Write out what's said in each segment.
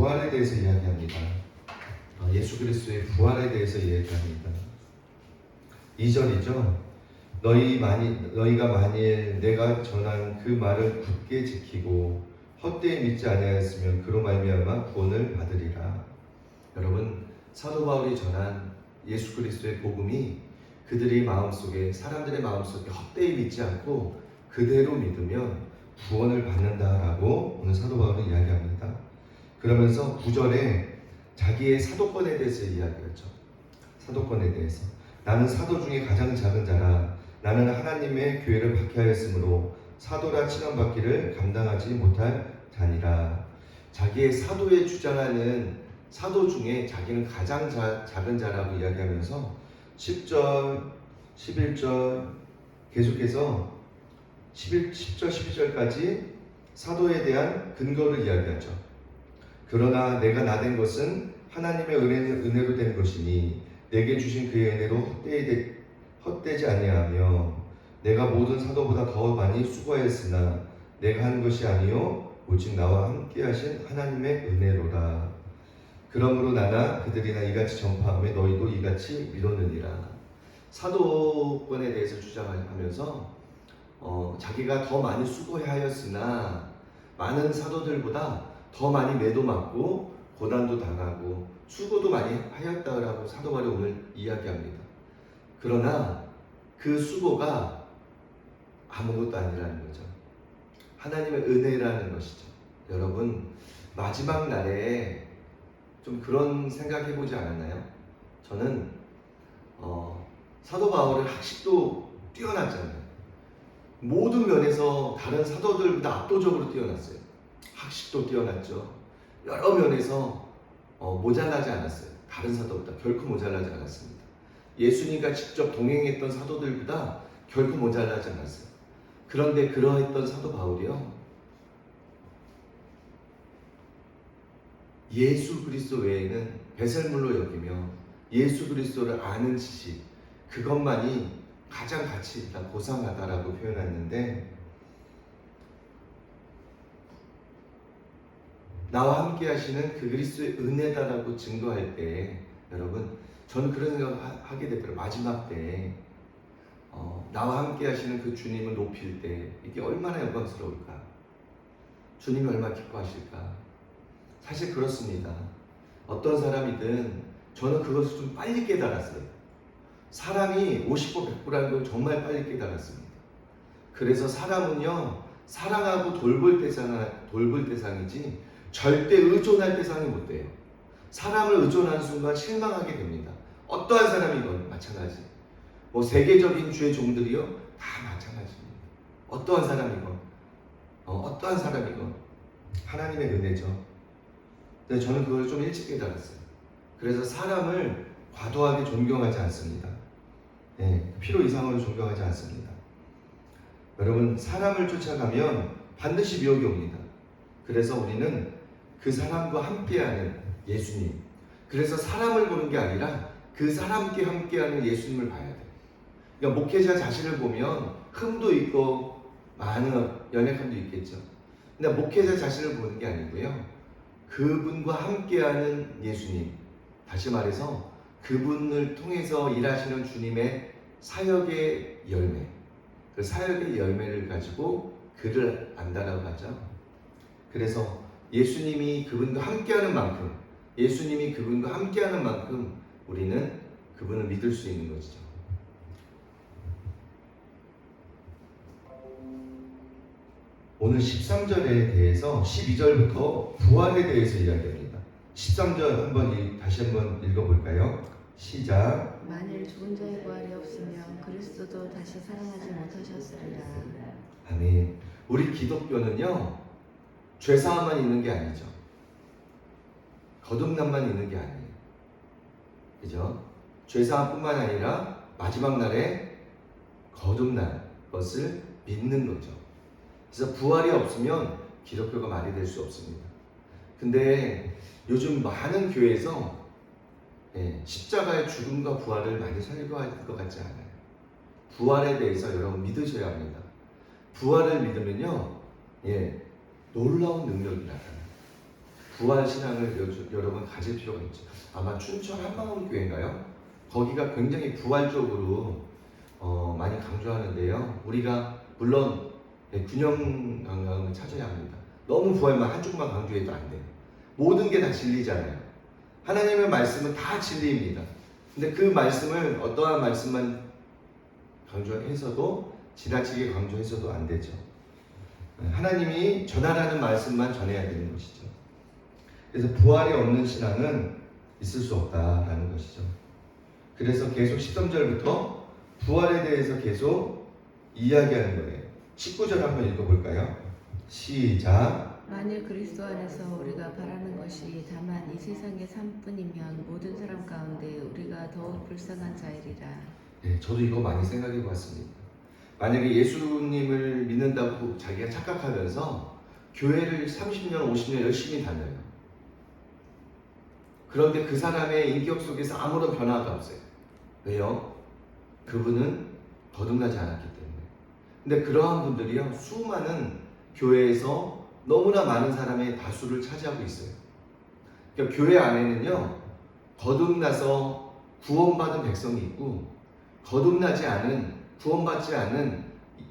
부활에 대해서 이야기합니다. 어, 예수 그리스도의 부활에 대해서 이야기합니다. 2절이죠. 너희 만일 너희가 만일 내가 전한 그 말을 굳게 지키고 헛되이 믿지 아니하였으면 그로 말미암아 구원을 받으리라. 여러분 사도 바울이 전한 예수 그리스도의 복음이 그들의 마음속에 사람들의 마음속에 헛되이 믿지 않고 그대로 믿으면 구원을 받는다라고 오늘 사도 바울은 이야기합니다. 그러면서 9절에 자기의 사도권에 대해서 이야기했죠. 사도권에 대해서 나는 사도 중에 가장 작은 자라 나는 하나님의 교회를 박해하였으므로 사도라 칭함받기를 감당하지 못할 자니라. 자기의 사도에 주장하는 사도 중에 자기는 가장 자, 작은 자라고 이야기하면서 10절, 11절 계속해서 11, 10절, 12절까지 사도에 대한 근거를 이야기하죠. 그러나 내가 나 된 것은 하나님의 은혜, 은혜로 된 것이니 내게 주신 그의 은혜로 헛되이, 헛되지 아니하며 내가 모든 사도보다 더 많이 수고하였으나 내가 한 것이 아니요 오직 나와 함께 하신 하나님의 은혜로라. 그러므로 나나 그들이나 이같이 전파함에 너희도 이같이 믿었느니라. 사도권에 대해서 주장하면서 어, 자기가 더 많이 수고하였으나 많은 사도들보다 더 많이 매도 맞고 고난도 당하고 수고도 많이 하였다라고 사도 바울이 오늘 이야기합니다. 그러나 그 수고가 아무것도 아니라는 거죠. 하나님의 은혜라는 것이죠. 여러분 마지막 날에 좀 그런 생각해 보지 않았나요? 저는 어, 사도 바울의 학식도 뛰어났잖아요. 모든 면에서 다른 사도들보다 압도적으로 뛰어났어요. 학식도 뛰어났죠. 여러 면에서 어, 모자라지 않았어요. 다른 사도보다 결코 모자라지 않았습니다. 예수님과 직접 동행했던 사도들보다 결코 모자라지 않았어요. 그런데 그러했던 사도 바울이요. 예수 그리스도 외에는 배설물로 여기며 예수 그리스도를 아는 지식 그것만이 가장 가치 있다 고상하다라고 표현했는데 나와 함께 하시는 그 그리스도의 은혜다라고 증거할 때 여러분 저는 그런 생각을 하- 하게 되더라고요. 마지막 때. 어, 나와 함께 하시는 그 주님을 높일 때 이게 얼마나 영광스러울까? 주님이 얼마나 기뻐하실까? 사실 그렇습니다. 어떤 사람이든 저는 그것을 좀 빨리 깨달았어요. 사람이 50보 100보라는 걸 정말 빨리 깨달았습니다. 그래서 사람은요 사랑하고 돌볼 대상 돌볼 대상이지 절대 의존할 대상이 못 돼요. 사람을 의존하는 순간 실망하게 됩니다. 어떠한 사람이건 마찬가지. 뭐 세계적인 주의 종들이요 다 마찬가지입니다. 어떠한 사람이건 어, 어떠한 사람이건 하나님의 은혜죠. 근데 저는 그걸 좀 일찍 깨달았어요. 그래서 사람을 과도하게 존경하지 않습니다. 네, 필요 이상으로 존경하지 않습니다. 여러분 사람을 쫓아가면 반드시 미혹이 옵니다. 그래서 우리는 그 사람과 함께하는 예수님. 그래서 사람을 보는 게 아니라 그 사람께 함께하는 예수님을 봐야 돼. 그러니까 목회자 자신을 보면 흠도 있고 많은 연약함도 있겠죠. 근데 목회자 자신을 보는 게 아니고요. 그분과 함께하는 예수님. 다시 말해서 그분을 통해서 일하시는 주님의 사역의 열매. 그 사역의 열매를 가지고 그를 안다라고 하죠. 그래서 예수님이 그분과 함께하는 만큼, 예수님이 그분과 함께하는 만큼 우리는 그분을 믿을 수 있는 것이죠. 오늘 13절에 대해서 12절부터 부활에 대해서 이야기합니다. 13절 한번 이- 다시 한번 읽어볼까요? 시작. 만일 죽은 자의 부활이 없으면 그리스도도 다시 살아나지 못하셨으리라. 아멘. 우리 기독교는요, 죄사함만 있는 게 아니죠. 거듭남만 있는 게 아니에요. 그죠? 죄사함뿐만 아니라 마지막 날에 거듭난 것을 믿는 거죠. 그래서 부활이 없으면 기독교가 말이 될 수 없습니다. 근데 요즘 많은 교회에서 예, 십자가의 죽음과 부활을 많이 설교할 것 같지 않아요. 부활에 대해서 여러분 믿으셔야 합니다. 부활을 믿으면요, 예, 놀라운 능력이 나타나요. 부활 신앙을 여, 여러분 가질 필요가 있죠. 아마 춘천 한마음 교회인가요? 거기가 굉장히 부활적으로 어, 많이 강조하는데요. 우리가 물론 네, 균형 감각을 찾아야 합니다. 너무 부활만 한쪽만 강조해도 안 돼요. 모든 게 다 진리잖아요. 하나님의 말씀은 다 진리입니다. 근데 그 말씀을 어떠한 말씀만 강조해서도 지나치게 강조해서도 안 되죠. 하나님이 전하라는 말씀만 전해야 되는 것이죠. 그래서 부활이 없는 신앙은 있을 수 없다라는 것이죠. 그래서 계속 13절부터 부활에 대해서 계속 이야기하는 거예요. 19절 한번 읽어볼까요? 시작. 만일 그리스도 안에서 우리가 바라는 것이 다만 이 세상의 삶뿐이면 모든 사람 가운데 우리가 더욱 불쌍한 자이리라. 네, 저도 이거 많이 생각해 봤습니다. 만약에 예수님을 믿는다고 자기가 착각하면서 교회를 30년, 50년 열심히 다녀요. 그런데 그 사람의 인격 속에서 아무런 변화가 없어요. 왜요? 그분은 거듭나지 않았기 때문에. 근데 그러한 분들이요, 수많은 교회에서 너무나 많은 사람의 다수를 차지하고 있어요. 그러니까 교회 안에는요, 거듭나서 구원받은 백성이 있고, 거듭나지 않은 구원받지 않은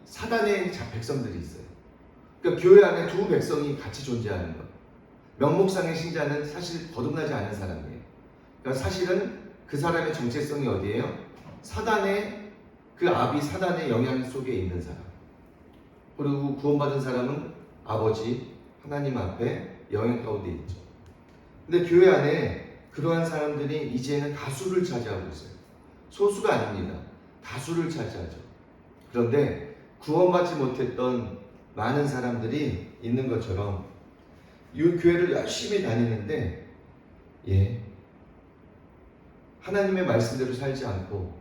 사단의 자- 백성들이 있어요. 그러니까 교회 안에 두 백성이 같이 존재하는 것. 명목상의 신자는 사실 거듭나지 않은 사람이에요. 그러니까 사실은 그 사람의 정체성이 어디예요? 사단의 그 아비 사단의 영향 속에 있는 사람. 그리고 구원받은 사람은 아버지 하나님 앞에 영향 가운데 있죠. 근데 교회 안에 그러한 사람들이 이제는 다수를 차지하고 있어요. 소수가 아닙니다. 다수를 차지하죠. 그런데 구원받지 못했던 많은 사람들이 있는 것처럼 이 교회를 열심히 다니는데 예 하나님의 말씀대로 살지 않고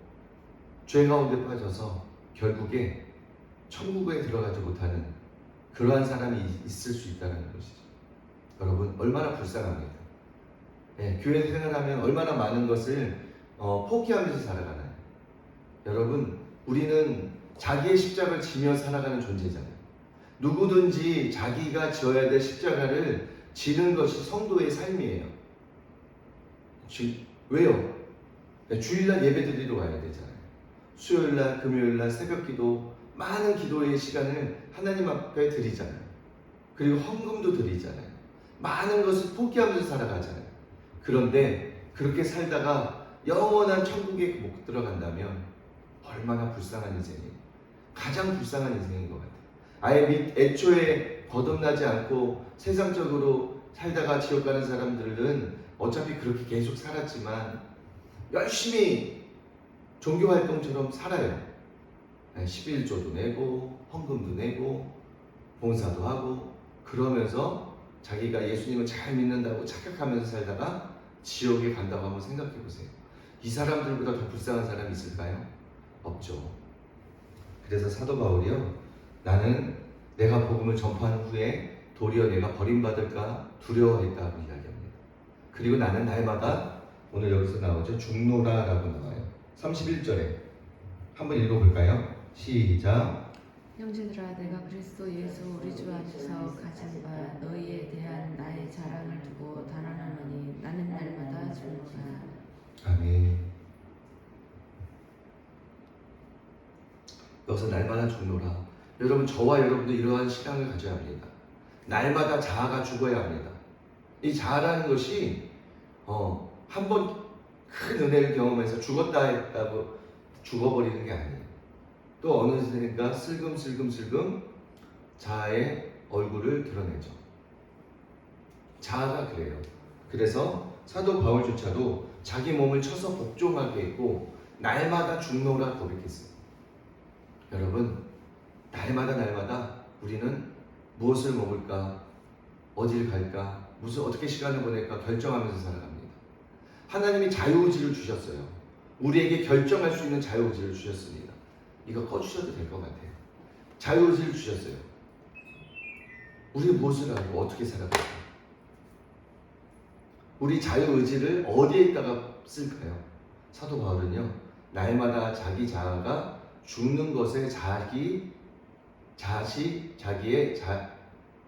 죄 가운데 빠져서 결국에 천국에 들어가지 못하는 그러한 사람이 있을 수 있다는 것이죠. 여러분 얼마나 불쌍합니다. 예, 교회 생활하면 얼마나 많은 것을 어, 포기하면서 살아가나요? 여러분, 우리는 자기의 십자가를 지며 살아가는 존재잖아요. 누구든지 자기가 지어야 될 십자가를 지는 것이 성도의 삶이에요. 지- 왜요? 네, 주일날 예배 드리러 와야 되잖아요. 수요일날, 금요일날 새벽 기도, 많은 기도의 시간을 하나님 앞에 드리잖아요. 그리고 헌금도 드리잖아요. 많은 것을 포기하면서 살아가잖아요. 그런데 그렇게 살다가 영원한 천국에 못 들어간다면 얼마나 불쌍한 인생이에요. 가장 불쌍한 인생인 것 같아요. 아예 밑, 애초에 거듭나지 않고 세상적으로 살다가 지옥 가는 사람들은 어차피 그렇게 계속 살았지만 열심히 종교 활동처럼 살아요. 11조도 내고 헌금도 내고 봉사도 하고 그러면서 자기가 예수님을 잘 믿는다고 착각하면서 살다가 지옥에 간다고 한번 생각해 보세요. 이 사람들보다 더 불쌍한 사람이 있을까요? 없죠. 그래서 사도 바울이요. 나는 내가 복음을 전파한 후에 도리어 내가 버림받을까 두려워했다고 이야기합니다. 그리고 나는 날마다 오늘 여기서 나오죠. 중노라라고 나와요. 31절에 한번 읽어볼까요? 시작. 형제들아 내가 그리스도 예수 우리 주 안에서 가진 바 너희에 대한 나의 자랑을 두고 단언하노니 나는 날마다 죽노라. 아멘. 여기서 날마다 죽노라. 여러분 저와 여러분도 이러한 시간을 가져야 합니다. 날마다 자아가 죽어야 합니다. 이 자아라는 것이 어, 한 번 큰 은혜를 경험해서 죽었다 했다고 죽어버리는 게 아니에요. 또 어느샌가 슬금슬금슬금 자아의 얼굴을 드러내죠. 자아가 그래요. 그래서 사도 바울조차도 자기 몸을 쳐서 복종하게 했고 날마다 죽노라 고백했어요. 여러분 날마다 날마다 우리는 무엇을 먹을까, 어딜 갈까, 무슨 어떻게 시간을 보낼까 결정하면서 살아갑니다. 하나님이 자유의지를 주셨어요. 우리에게 결정할 수 있는 자유의지를 주셨습니다. 이거 꺼주셔도 될 것 같아요. 자유의지를 주셨어요. 우리 무엇을 하고 어떻게 살아갈까? 우리 자유의지를 어디에다가 쓸까요? 사도 바울은요, 날마다 자기 자아가 죽는 것에 자기 자시 자기의 자,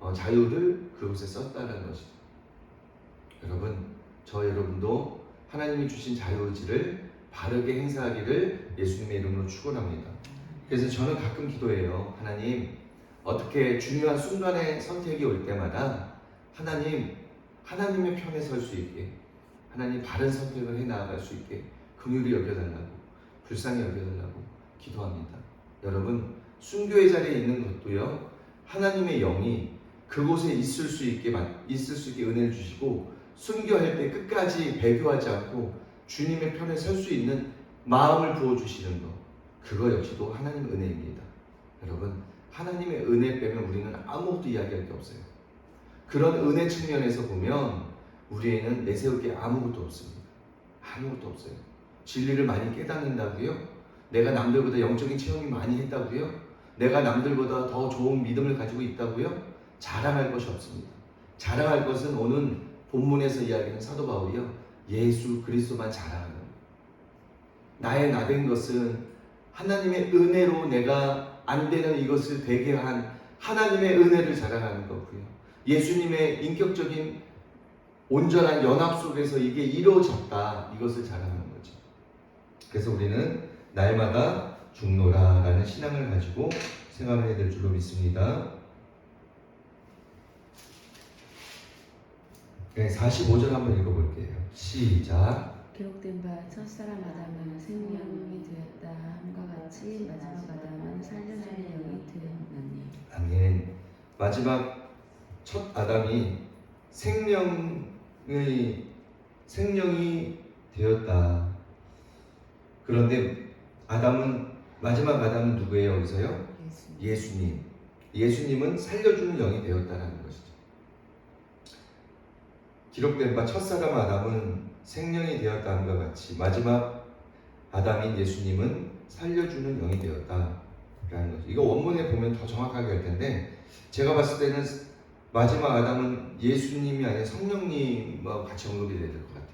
어, 자유를 그곳에 썼다는 것이죠. 저 여러분도 하나님이 주신 자유의지를 바르게 행사하기를 예수님의 이름으로 축원합니다. 그래서 저는 가끔 기도해요. 하나님 어떻게 중요한 순간의 선택이 올 때마다 하나님 하나님의 편에 설 수 있게 하나님 바른 선택을 해 나아갈 수 있게 긍휼히 여겨달라고 불쌍히 여겨달라고 기도합니다. 여러분 순교의 자리에 있는 것도요 하나님의 영이 그곳에 있을 수 있게 만- 있을 수 있게 은혜를 주시고 순교할 때 끝까지 배교하지 않고 주님의 편에 설 수 있는 마음을 부어 주시는 것 그거 역시도 하나님의 은혜입니다. 여러분 하나님의 은혜 빼면 우리는 아무것도 이야기할 게 없어요. 그런 은혜 측면에서 보면 우리에는 내세울 게 아무것도 없습니다. 아무것도 없어요. 진리를 많이 깨닫는다고요? 내가 남들보다 영적인 체험이 많이 했다고요? 내가 남들보다 더 좋은 믿음을 가지고 있다고요? 자랑할 것이 없습니다. 자랑할 것은 오늘 본문에서 이야기하는 사도 바울이요. 예수 그리스도만 자랑하는. 나의 나된 것은 하나님의 은혜로 내가 안 되는 이것을 되게 한 하나님의 은혜를 자랑하는 거고요. 예수님의 인격적인 온전한 연합 속에서 이게 이루어졌다. 이것을 자랑하는 거죠. 그래서 우리는 날마다 죽노라라는 신앙을 가지고 생활을 해야 될 줄로 믿습니다. 네, 45절 한번 읽어볼게요. 시작. 기록된 바 첫사람 아담은 생명이 되었다 함과 같이 마지막 아담은 살려주는 영이 되었나니 아멘. 마지막 첫 아담이 생명의 생명이 되었다. 그런데 아담은 마지막 아담은 누구예요? 여기서요? 예수 예수님. 예수님 은 살려주는 영이 되었다라는 것이죠. 기록된 바 첫사람 아담은 생명이 되었다함과 같이 마지막 아담인 예수님은 살려주는 영이 되었다라는 거죠. 이거 원문에 보면 더 정확하게 할 텐데 제가 봤을 때는 마지막 아담은 예수님이 아니라 성령님과 같이 언급이 돼야 될 것 같아요.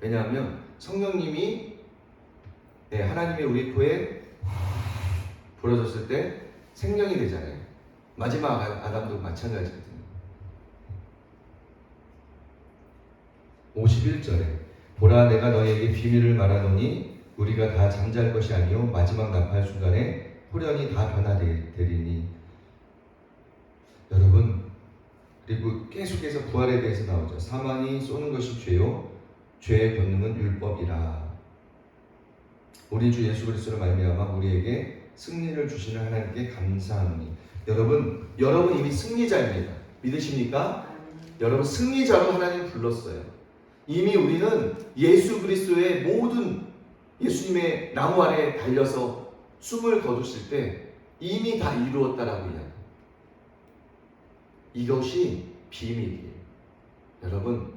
왜냐하면 성령님이 네, 하나님의 우리 코에 불어졌을 때 생명이 되잖아요. 마지막 아- 아담도 마찬가지거든요. 51절에 보라 내가 너희에게 비밀을 말하노니 우리가 다 잠잘 것이 아니요 마지막 나팔 순간에 호련히 다 변화되리니 여러분 그리고 계속해서 부활에 대해서 나오죠. 사망이 쏘는 것이 죄요 죄의 권능은 율법이라. 우리 주 예수 그리스도로 말미암아 우리에게 승리를 주시는 하나님께 감사하노니 여러분 여러분 이미 승리자입니다. 믿으십니까? 여러분 승리자로 하나님 불렀어요. 이미 우리는 예수 그리스도의 모든 예수님의 나무 아래 달려서 숨을 거두실 때 이미 다 이루었다라고 이야기. 이것이 비밀이에요. 여러분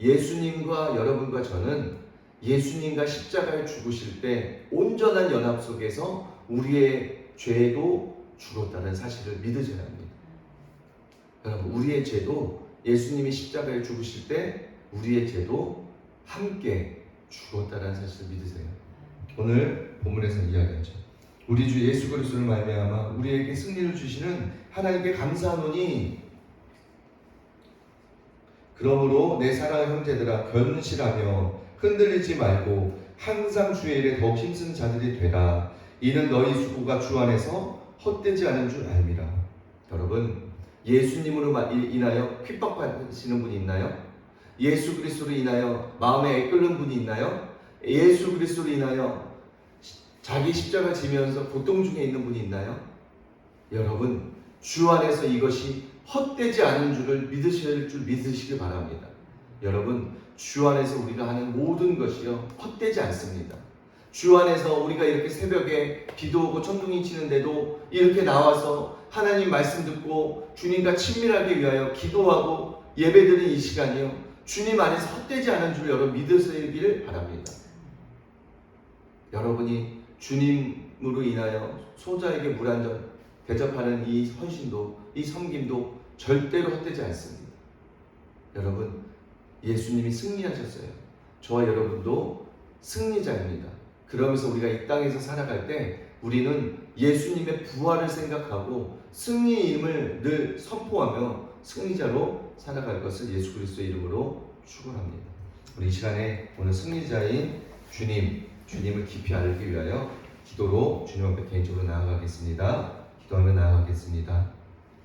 예수님과 여러분과 저는 예수님과 십자가에 죽으실 때 온전한 연합 속에서 우리의 죄도 죽었다는 사실을 믿으셔야 합니다. 여러분 우리의 죄도 예수님이 십자가에 죽으실 때 우리의 죄도 함께 죽었다는 사실을 믿으세요. 오늘 본문에서 이야기하죠. 우리 주 예수 그리스도를 말미암아 우리에게 승리를 주시는 하나님께 감사하노니 그러므로 내 사랑하는 형제들아 견실하며 흔들리지 말고 항상 주의 일에 더욱 힘쓴 자들이 되라 이는 너희 수고가 주 안에서 헛되지 않은 줄 알미라 여러분 예수님으로 인하여 핍박받으시는 분이 있나요? 예수 그리스도로 인하여 마음에 끓는 분이 있나요? 예수 그리스도로 인하여 시- 자기 십자가 지면서 고통 중에 있는 분이 있나요? 여러분 주 안에서 이것이 헛되지 않은 줄을 믿으실 줄 믿으시길 바랍니다. 여러분 주 안에서 우리가 하는 모든 것이요 헛되지 않습니다. 주 안에서 우리가 이렇게 새벽에 비도 오고 천둥이 치는데도 이렇게 나와서 하나님 말씀 듣고 주님과 친밀하기 위하여 기도하고 예배드리는 이 시간이요 주님 안에서 헛되지 않은 줄 여러분 믿으시기를 바랍니다. 여러분이 주님으로 인하여 소자에게 물 한 잔 대접하는 이 헌신도 이 섬김도 절대로 헛되지 않습니다. 여러분 예수님이 승리하셨어요. 저와 여러분도 승리자입니다. 그러면서 우리가 이 땅에서 살아갈 때 우리는 예수님의 부활을 생각하고 승리임을 늘 선포하며 승리자로 살아갈 것을 예수 그리스도의 이름으로 축원합니다. 우리 이 시간에 오늘 승리자인 주님, 주님을 깊이 알기 위하여 기도로 주님 앞에 개인적으로 나아가겠습니다. 기도하며 나아가겠습니다.